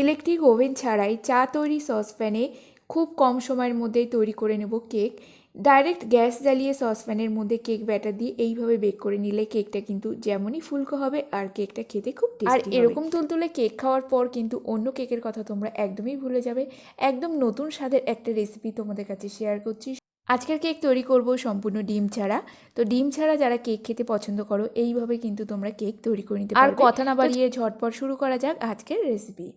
Electric oven ছাড়াই চা তৈরি সসপ্যানে খুব কম সময়ের মধ্যেই তৈরি করে নেব কেক। ডাইরেক্ট গ্যাস জ্বালিয়ে সসপ্যানের মধ্যে কেক ব্যাটার দিয়ে এইভাবে বেক করে নিলে কেকটা কিন্তু যেমনই ফুলকো হবে আর কেকটা খেতে খুব আর এরকম তুলতুলে কেক খাওয়ার পর কিন্তু অন্য কেকের কথা তোমরা একদমই ভুলে যাবে। একদম নতুন স্বাদের একটা রেসিপি তোমাদের কাছে শেয়ার করছি। আজকের কেক তৈরি করব সম্পূর্ণ ডিম ছাড়া। তো ডিম ছাড়া যারা কেক খেতে পছন্দ করো এইভাবে কিন্তু তোমরা কেক তৈরি করে নিতে আর কথা না বাড়িয়ে ঝটপট শুরু করা যাক আজকের রেসিপি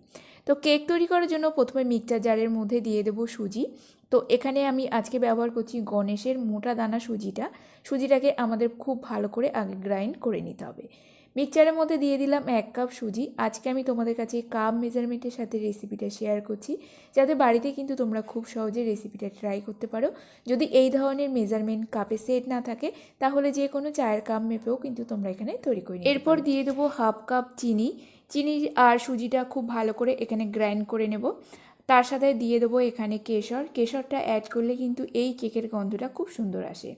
তো কেক তৈরি করার জন্য প্রথমে মিক্সচার জারের মধ্যে দিয়ে দেবো সুজি। তো এখানে আমি আজকে ব্যবহার করছি গণেশের মোটা দানা সুজিটা। সুজিটাকে আমাদের খুব ভালো করে আগে গ্রাইন্ড করে নিতে হবে। মিক্সচারের মধ্যে দিয়ে দিলাম এক কাপ সুজি। আজকে আমি তোমাদের কাছে কাপ মেজারমেন্টের সাথে রেসিপিটা শেয়ার করছি, যাতে বাড়িতে কিন্তু তোমরা খুব সহজে রেসিপিটা ট্রাই করতে পারো। যদি এই ধরনের মেজারমেন্ট কাপে সেট না থাকে, তাহলে যে কোনো চায়ের কাপ মেপেও কিন্তু তোমরা এখানে তৈরি করি এরপর দিয়ে দেবো হাফ কাপ চিনি। চিনি আর সুজিটা খুব ভালো করে এখানে গ্রাইন্ড করে নেব। তার সাথে দিয়ে দেবো এখানে কেশর। কেশরটা অ্যাড করলে কিন্তু এই কেকের গন্ধটা খুব সুন্দর আসে।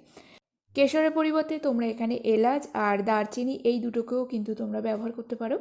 কেশরের পরিবর্তে তোমরা এখানে এলাচ আর দারচিনি এই দুটোকেও কিন্তু তোমরা ব্যবহার করতে পারো।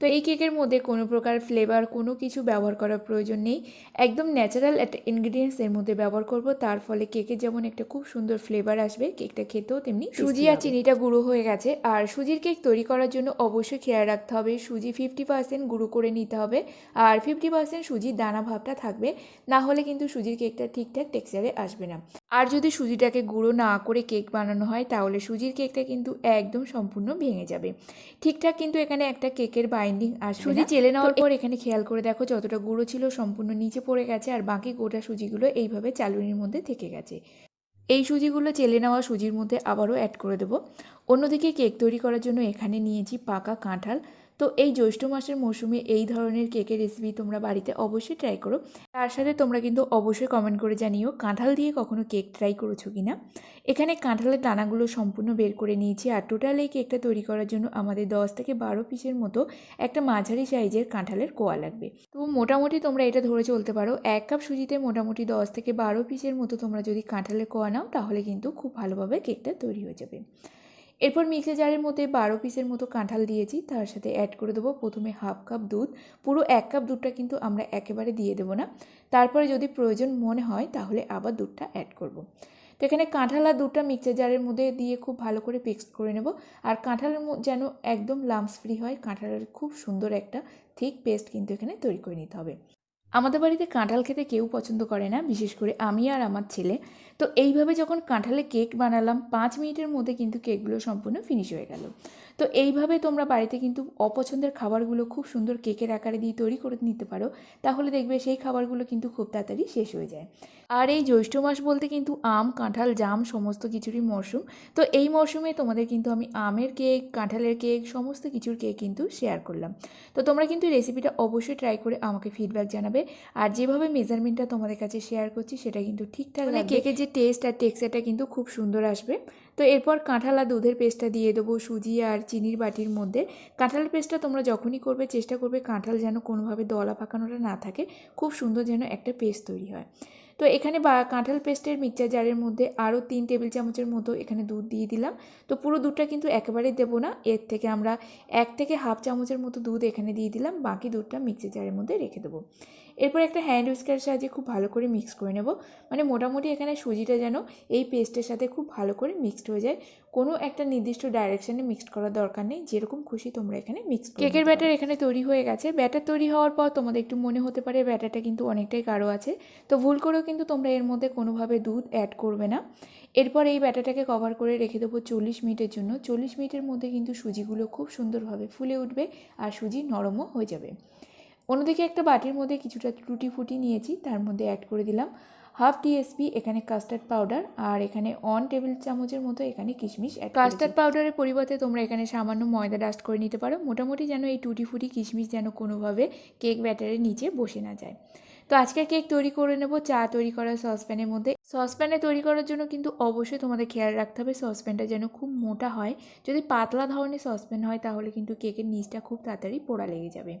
তো এই কেকের মধ্যে কোনো প্রকার ফ্লেভার কোনো কিছু ব্যবহার করার প্রয়োজন নেই। একদম ন্যাচারাল একটা ইনগ্রিডিয়েন্টস এর মধ্যে ব্যবহার করব। তার ফলে কেকের যেমন একটা খুব সুন্দর ফ্লেভার আসবে কেকটা খেতেও তেমনি সুজি আর চিনিটা গুঁড়ো হয়ে গেছে। আর সুজির কেক তৈরি করার জন্য অবশ্যই খেয়াল রাখতে হবে। সুজি ফিফটি পার্সেন্ট গুঁড়ো করে নিতে হবে আর ফিফটি পার্সেন্ট সুজির দানা ভাবটা থাকবে। না হলে কিন্তু সুজির কেকটা ঠিকঠাক টেক্সচারে আসবে না। আর যদি সুজিটাকে গুঁড়ো না করে কেক বানানো হয় তাহলে সুজির কেকটা কিন্তু একদম সম্পূর্ণ ভেঙে যাবে। ঠিকঠাক কিন্তু এখানে একটা কেকের বাইন্ডিং আর সুজি চেলে নেওয়ার পর এখানে খেয়াল করে দেখো যতটা গুঁড়ো ছিল সম্পূর্ণ নিচে পড়ে গেছে আর বাকি গোটা সুজিগুলো এইভাবে চালুনির মধ্যে থেকে গেছে। এই সুজিগুলো চেলে নেওয়া সুজির মধ্যে আবারও অ্যাড করে দেবো। অন্যদিকে কেক তৈরি করার জন্য এখানে নিয়েছি পাকা কাঁঠাল। তো এই জ্যৈষ্ঠ মাসের মৌসুমে এই ধরনের কেকের রেসিপি তোমরা বাড়িতে অবশ্যই ট্রাই করো। তার সাথে তোমরা কিন্তু অবশ্যই কমেন্ট করে জানিও কাঁঠাল দিয়ে কখনো কেক ট্রাই করেছ কি না এখানে কাঁঠালের দানাগুলো সম্পূর্ণ বের করে নিয়েছি আর টোটাল এই কেকটা তৈরি করার জন্য আমাদের দশ থেকে বারো পিসের মতো একটা মাঝারি সাইজের কাঁঠালের কোয়া লাগবে। তো মোটামুটি তোমরা এটা ধরে চলতে পারো, এক কাপ সুজিতে মোটামুটি দশ থেকে বারো পিসের মতো তোমরা যদি কাঁঠালের কোয়া নাও তাহলে কিন্তু খুব ভালোভাবে কেকটা তৈরি হয়ে যাবে। এরপর মিক্সি জারের মধ্যে বারো পিসের মতো কাঁঠাল দিয়েছি। তার সাথে অ্যাড করে দেবো প্রথমে হাফ কাপ দুধ। পুরো এক কাপ দুধটা কিন্তু আমরা একেবারে দিয়ে দেবো না। তারপরে যদি প্রয়োজন মনে হয় তাহলে আবার দুধটা অ্যাড করব। তো এখানে কাঁঠাল আর দুধটা মিক্সচার জারের মধ্যে দিয়ে খুব ভালো করে পেস্ট করে নেব। আর কাঁঠালের যেন একদম লামস ফ্রি হয়, কাঁঠালের খুব সুন্দর একটা থিক পেস্ট কিন্তু এখানে তৈরি করে নিতে হবে। আমাদের বাড়িতে কাঁঠাল খেতে কেউ পছন্দ করে না, বিশেষ করে আমি আর আমার ছেলে। তো এইভাবে যখন কাঁঠালে কেক বানালাম, পাঁচ মিনিটের মধ্যে কিন্তু কেকগুলো সম্পূর্ণ ফিনিশ হয়ে গেল। তো এইভাবে তোমরা বাড়িতে কিন্তু অপছন্দের খাবারগুলো খুব সুন্দর কেকের আকারে দিয়ে তৈরি করে নিতে পারো। তাহলে দেখবে সেই খাবারগুলো কিন্তু খুব তাড়াতাড়ি শেষ হয়ে যায়। আর এই জ্যৈষ্ঠ মাস বলতে কিন্তু আম কাঁঠাল জাম সমস্ত কিছুরই মরশুম। তো এই মরশুমে তোমাদের কিন্তু আমি আমের কেক কাঁঠালের কেক সমস্ত কিছুর কেক কিন্তু শেয়ার করলাম। তো তোমরা কিন্তু রেসিপিটা অবশ্যই ট্রাই করে আমাকে ফিডব্যাক জানাবে। আর যেভাবে মেজারমেন্টটা তোমাদের কাছে শেয়ার করছি সেটা কিন্তু ঠিকঠাক মানে কেকের যে টেস্ট আর টেক্সচারটা কিন্তু খুব সুন্দর আসবে। তো এরপর কাঁঠাল আর দুধের পেস্টটা দিয়ে দেবো, সুজি আর চিনির বাটির মধ্যে। কাঁঠালের পেস্টটা তোমরা যখনই করবে, চেষ্টা করবে কাঁঠাল যেন কোনোভাবে দলা পাকানোটা না থাকে, খুব সুন্দর যেন একটা পেস্ট তৈরি হয়। তো এখানে বা, কাঁঠাল পেস্টের মিক্সচার জারের মধ্যে আরও তিন টেবিল চামচের মতো এখানে দুধ দিয়ে দিলাম। তো পুরো দুধটা কিন্তু একেবারেই দেবো না, এর থেকে আমরা এক থেকে হাফ চামচের মতো দুধ এখানে দিয়ে দিলাম, বাকি দুধটা মিক্সার জারের মধ্যে রেখে দেবো। এরপর একটা হ্যান্ড উইস্কারের সাহায্যে খুব ভালো করে মিক্স করে নেব। মানে মোটামুটি এখানে সুজিটা যেন এই পেস্টের সাথে খুব ভালো করে মিক্সড হয়ে যায়। কোনো একটা নির্দিষ্ট ডাইরেকশানে মিক্সড করার দরকার নেই যেরকম খুশি তোমরা এখানে মিক্স কেকের ব্যাটার এখানে তৈরি হয়ে গেছে। ব্যাটার তৈরি হওয়ার পর তোমাদের একটু মনে হতে পারে ব্যাটারটা কিন্তু অনেকটাই গাঢ় আছে। তো ভুল করেও কিন্তু তোমরা এর মধ্যে কোনোভাবে দুধ অ্যাড করবে না। এরপর এই ব্যাটারটাকে কভার করে রেখে দেবো চল্লিশ মিনিটের জন্য। চল্লিশ মিনিটের মধ্যে কিন্তু সুজিগুলো খুব সুন্দরভাবে ফুলে উঠবে আর সুজি নরমও হয়ে যাবে। অন্যদিকে একটা বাটির মধ্যে কিছুটা টুটি ফুটি নিয়েছি তার মধ্যে অ্যাড করে দিলাম। হাফ টিএসপি, এখানে কাস্টার্ড পাউডার আর এখানে অন টেবিল চামচের মতো এখানে কিশমিশ কাস্টার্ড পাউডারের পরিবর্তে তোমরা এখানে সামান্য ময়দা ডাস্ট করে নিতে পারো। মোটামুটি যেন এই টুটি ফুটি কিশমিশ যেন কোনোভাবে কেক ব্যাটারের নিচে বসে না যায়। তো আজকে কেক তৈরি করে নেব, চা তৈরি করা সসপ্যানের মধ্যে। সসপ্যানে তৈরি করার জন্য কিন্তু অবশ্যই তোমাদের খেয়াল রাখতে হবে সসপ্যানটা যেন খুব মোটা হয়। যদি পাতলা ধরনের সসপ্যান হয়, তাহলে কিন্তু কেকের নিচটা খুব তাড়াতাড়ি পোড়া লেগে যাবে।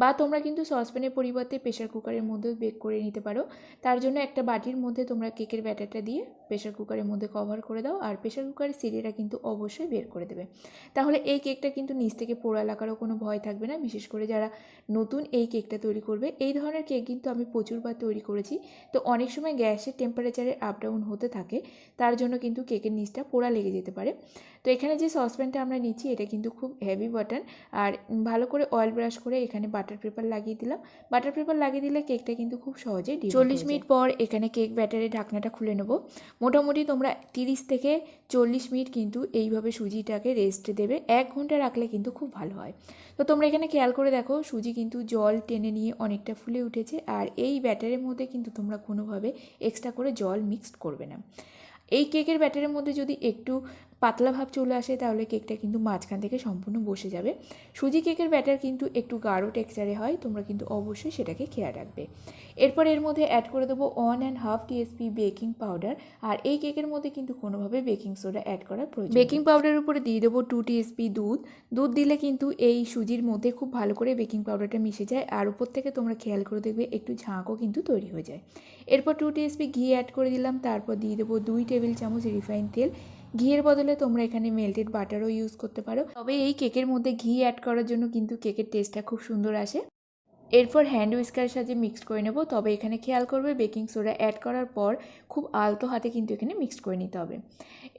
বা তোমরা কিন্তু সসপ্যানের পরিবর্তে প্রেশার কুকারের মধ্যেও বেক করে নিতে পারো। তার জন্য একটা বাটির মধ্যে তোমরা কেকের ব্যাটারটা দিয়ে প্রেশার কুকারের মধ্যে কভার করে দাও আর প্রেশার কুকারের সিরিটা কিন্তু অবশ্যই বের করে দেবে। তাহলে এই কেকটা কিন্তু নিচ থেকে পোড়া লাগারও কোনো ভয় থাকবে না। বিশেষ করে যারা নতুন এই কেকটা তৈরি করবে, এই ধরনের কেক কিন্তু আমি প্রচুরবার তৈরি করেছি। তো অনেক সময় গ্যাসের টেম্পারেচারে আপ ডাউন হতে থাকে তার জন্য কিন্তু কেকের নিচটা পোড়া লেগে যেতে পারে। তো এখানে যে সসপ্যানটা আমরা নিচ্ছি এটা কিন্তু খুব হেভি বাটন আর ভালো করে অয়েল ব্রাশ করে এখানে বাটার পেপার লাগিয়ে দিলাম। বাটার পেপার লাগিয়ে দিলে কেকটা কিন্তু খুব সহজেই চল্লিশ মিনিট পর এখানে কেক ব্যাটারের ঢাকনাটা খুলে নেব। মোটামুটি তোমরা তিরিশ থেকে চল্লিশ মিনিট কিন্তু এইভাবে সুজিটাকে রেস্ট দেবে। এক ঘণ্টা রাখলে কিন্তু খুব ভালো হয়। তো তোমরা এখানে খেয়াল করে দেখো, সুজি কিন্তু জল টেনে নিয়ে অনেকটা ফুলে উঠেছে। আর এই ব্যাটারের মধ্যে কিন্তু তোমরা কোনোভাবে এক্সট্রা করে জল মিক্সড করবে না। এই কেকের ব্যাটারের মধ্যে যদি একটু পাতলা ভাব চলে আসে, তাহলে কেকটা কিন্তু মাঝখান থেকে সম্পূর্ণ বসে যাবে। সুজি কেকের ব্যাটার কিন্তু একটু গাঢ় টেক্সচারে হয়, তোমরা কিন্তু অবশ্যই সেটাকে খেয়াল রাখবে। এরপর এর মধ্যে অ্যাড করে দেবো one and half TSP baking powder আর এই কেকের মধ্যে কিন্তু কোনোভাবে বেকিং সোডা অ্যাড করার প্রয়োজন বেকিং পাউডারের উপরে দিয়ে দেবো টু টিএসপি দুধ। দুধ দিলে কিন্তু এই সুজির মধ্যে খুব ভালো করে বেকিং পাউডারটা মিশে যায়, আর উপর থেকে তোমরা খেয়াল করে দেখবে একটু ঝাঁকও কিন্তু তৈরি হয়ে যায়। এরপর টু টিএসপি ঘি অ্যাড করে দিলাম, তারপর দিয়ে দেবো দুই টেবিল চামচ রিফাইন তেল। ঘিয়ের বদলে তোমরা এখানে মেল্টেড বাটারও ইউজ করতে পারো। তবে এই কেকের মধ্যে ঘি অ্যাড করার জন্য কিন্তু কেকের টেস্টটা খুব সুন্দর আসে। এরপর হ্যান্ড উইস্কারের সাথে মিক্সড করে নেব। তবে এখানে খেয়াল করবে বেকিং সোডা অ্যাড করার পর খুব আলতো হাতে কিন্তু এখানে মিক্সড করে নিতে হবে।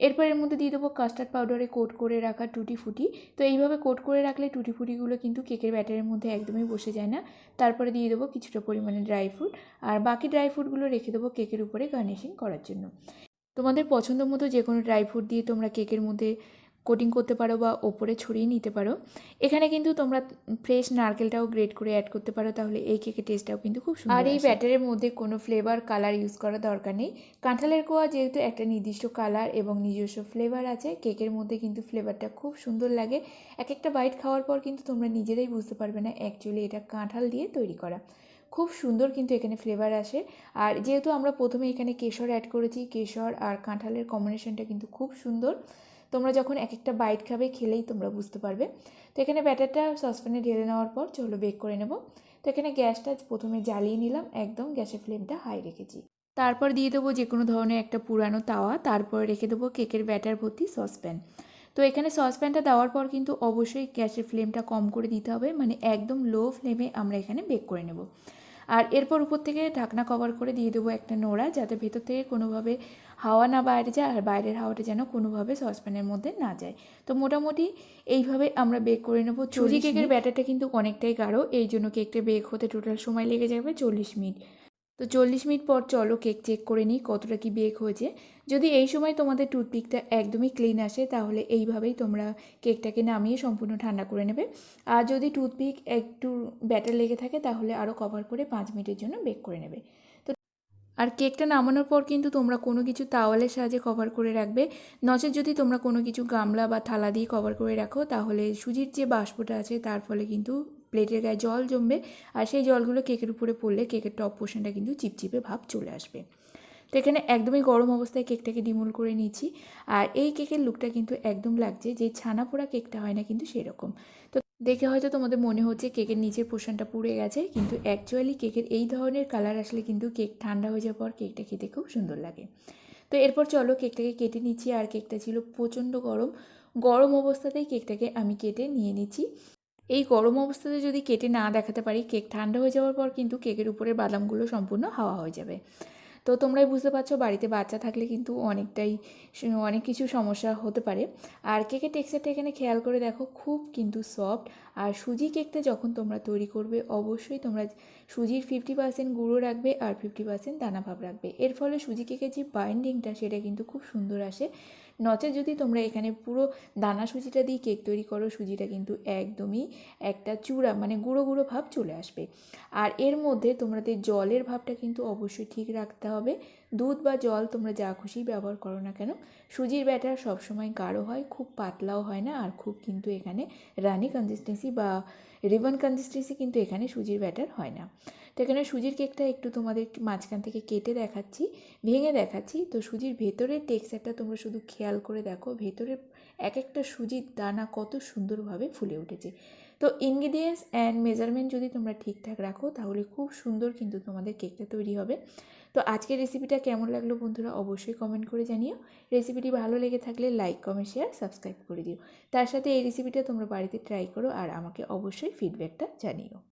এরপর এর মধ্যে দিয়ে দেবো কাস্টার্ড পাউডারে কোট করে রাখা টুটি ফুটি তো এইভাবে কোট করে রাখলে টুটি ফুটিগুলো কিন্তু কেকের ব্যাটারের মধ্যে একদমই বসে যায় না। তারপরে দিয়ে দেবো কিছুটা পরিমাণে ড্রাই ফ্রুট আর বাকি ড্রাই ফ্রুটগুলো রেখে দেবো কেকের উপরে গার্নিশিং করার জন্য। তোমাদের পছন্দ মতো যে কোনো ড্রাই ফ্রুট দিয়ে তোমরা কেকের মধ্যে কোটিং করতে পারো বা ওপরে ছড়িয়ে নিতে পারো। এখানে কিন্তু তোমরা ফ্রেশ নারকেলটাও গ্রেট করে অ্যাড করতে পারো তাহলে এই কেকের টেস্টটাও কিন্তু খুব সুন্দর আর এই ব্যাটারের মধ্যে কোনো ফ্লেভার কালার ইউজ করা দরকার নেই। কাঁঠালের কোয়া যেহেতু একটা নির্দিষ্ট কালার এবং নিজস্ব ফ্লেভার আছে কেকের মধ্যে কিন্তু ফ্লেভারটা খুব সুন্দর লাগে। এক একটা বাইট খাওয়ার পর কিন্তু তোমরা নিজেরাই বুঝতে পারবে না অ্যাকচুয়ালি এটা কাঁঠাল দিয়ে তৈরি করা। খুব সুন্দর কিন্তু এখানে ফ্লেভার আসে। আর যেহেতু আমরা প্রথমে এখানে কেশর অ্যাড করেছি, কেশর আর কাঁঠালের কম্বিনেশনটা কিন্তু খুব সুন্দর। তোমরা যখন এক একটা বাইট খাবে, খেলেই তোমরা বুঝতে পারবে। তো এখানে ব্যাটারটা সসপ্যানে ঢেলে নেওয়ার পর চলো বেক করে নেব। তো এখানে গ্যাসটা প্রথমে জ্বালিয়ে নিলাম, একদম গ্যাসের ফ্লেমটা হাই রেখেছি। তারপর দিয়ে দেবো যে কোনো ধরনের একটা পুরানো তাওয়া, তারপর রেখে দেবো কেকের ব্যাটার ভর্তি সসপ্যান তো এখানে সসপ্যানটা দেওয়ার পর কিন্তু অবশ্যই গ্যাসের ফ্লেমটা কম করে দিতে হবে মানে একদম লো ফ্লেমে আমরা এখানে বেক করে নেব। আর এরপর উপর থেকে ঢাকনা কভার করে দিয়ে দেবো একটা নোড়া যাতে ভেতর থেকে কোনোভাবে হাওয়া না বাইরে যায় আর বাইরের হাওয়াটা যেন কোনোভাবে সসপ্যানের মধ্যে না যায়। তো মোটামুটি এইভাবে আমরা বেক করে নেব। চুরি কেকের ব্যাটারটা কিন্তু অনেকটাই গাঢ় এই জন্য কেকটা বেক হতে টোটাল সময় লেগে যাবে চল্লিশ মিনিট। তো চল্লিশ মিনিট পর চলো কেক চেক করে নিই কতটা কি বেক হয়েছে। যদি এই সময় তোমাদের টুথপিকটা একদমই ক্লিন আসে, তাহলে এইভাবেই তোমরা কেকটাকে নামিয়ে সম্পূর্ণ ঠান্ডা করে নেবে। আর যদি টুথপিক একটু ব্যাটার লেগে থাকে, তাহলে আরও কভার করে পাঁচ মিনিটের জন্য বেক করে নেবে। তো আর কেকটা নামানোর পর কিন্তু তোমরা কোনো কিছু তাওয়ালের সাহায্যে কভার করে রাখবে। নচেত যদি তোমরা কোনো কিছু গামলা বা থালা দিয়ে কভার করে রাখো, তাহলে সুজির যে বাষ্পটা আছে, তার ফলে কিন্তু প্লেটের গায়ে জল জমবে আর সেই জলগুলো কেকের উপরে পড়লে কেকের টপ পোর্শনটা কিন্তু চিপচিপে ভাব চলে আসবে। তো এখানে একদমই গরম অবস্থায় কেকটাকে ডিমোল করে নিয়েছি আর এই কেকের লুকটা কিন্তু একদম লাগছে, যে ছানা পোড়া কেকটা হয় না কিন্তু সেরকম। তো দেখে হয়তো তোমাদের মনে হচ্ছে কেকের নিচের পোর্শনটা পুড়ে গেছে, কিন্তু অ্যাকচুয়ালি কেকের এই ধরনের কালার আসলে কিন্তু কেক ঠান্ডা হয়ে যাওয়ার পর কেকটা খেতে খুব সুন্দর লাগে। তো এরপর চলো কেকটাকে কেটে নিচ্ছি আর কেকটা ছিল প্রচণ্ড গরম। গরম অবস্থাতেই কেকটাকে আমি কেটে নিয়ে নিচ্ছি। এই গরম অবস্থাতে যদি কেটে না দেখাতে পারি, কেক ঠান্ডা হয়ে যাওয়ার পর কিন্তু কেকের উপরের বাদামগুলো সম্পূর্ণ হাওয়া হয়ে যাবে। তো তোমরাই বুঝতে পারছ বাড়িতে বাচ্চা থাকলে কিন্তু অনেকটাই, অনেক কিছু সমস্যা হতে পারে। আর কেকের টেক্সচারটা এখানে খেয়াল করে দেখো, খুব কিন্তু সফট আর সুজি কেকটা যখন তোমরা তৈরি করবে, অবশ্যই তোমরা সুজির ফিফটি পার্সেন্ট গুঁড়ো রাখবে আর ফিফটি পার্সেন্ট দানা ভাব রাখবে। এর ফলে সুজি কেকের যে বাইন্ডিংটা সেটা কিন্তু খুব সুন্দর আসে। নচে যদি তোমরা এখানে পুরো দানা সুজিটা দিয়ে কেক তৈরি করো, সুজিটা কিন্তু একদমই একটা চূড়া মানে গুঁড়ো গুঁড়ো ভাব চলে আসবে। আর এর মধ্যে তোমাদের জলের ভাবটা কিন্তু অবশ্যই ঠিক রাখতে হবে। দুধ বা জল তোমরা যা খুশি ব্যবহার করো না কেন। সুজির ব্যাটার সবসময় গাঢ় হয়, খুব পাতলাও হয় না আর খুব কিন্তু এখানে রানি কনসিস্টেন্সি বা রিবন কনসিস্টেন্সি কিন্তু এখানে সুজির ব্যাটার হয় না। তো এখানে সুজির কেকটা একটু তোমাদের মাঝখান থেকে কেটে দেখাচ্ছি, ভেঙে দেখাচ্ছি। তো সুজির ভেতরের টেক্সচারটা তোমরা শুধু খেয়াল করে দেখো, ভেতরের এক একটা সুজির দানা কত সুন্দরভাবে ফুলে উঠেছে। তো ইনগ্রিডিয়েন্টস অ্যান্ড মেজারমেন্ট যদি তোমরা ঠিকঠাক রাখো, তাহলে খুব সুন্দর কিন্তু তোমাদের কেকটা তৈরি হবে। তো আজকের রেসিপিটা কেমন লাগল বন্ধুরা অবশ্যই কমেন্ট করে জানিও। রেসিপিটি ভালো লেগে থাকলে লাইক কমেন্ট শেয়ার সাবস্ক্রাইব করে দিও। তার সাথে এই রেসিপিটা তোমরা বাড়িতে ট্রাই করো আর আমাকে অবশ্যই ফিডব্যাকটা জানিও।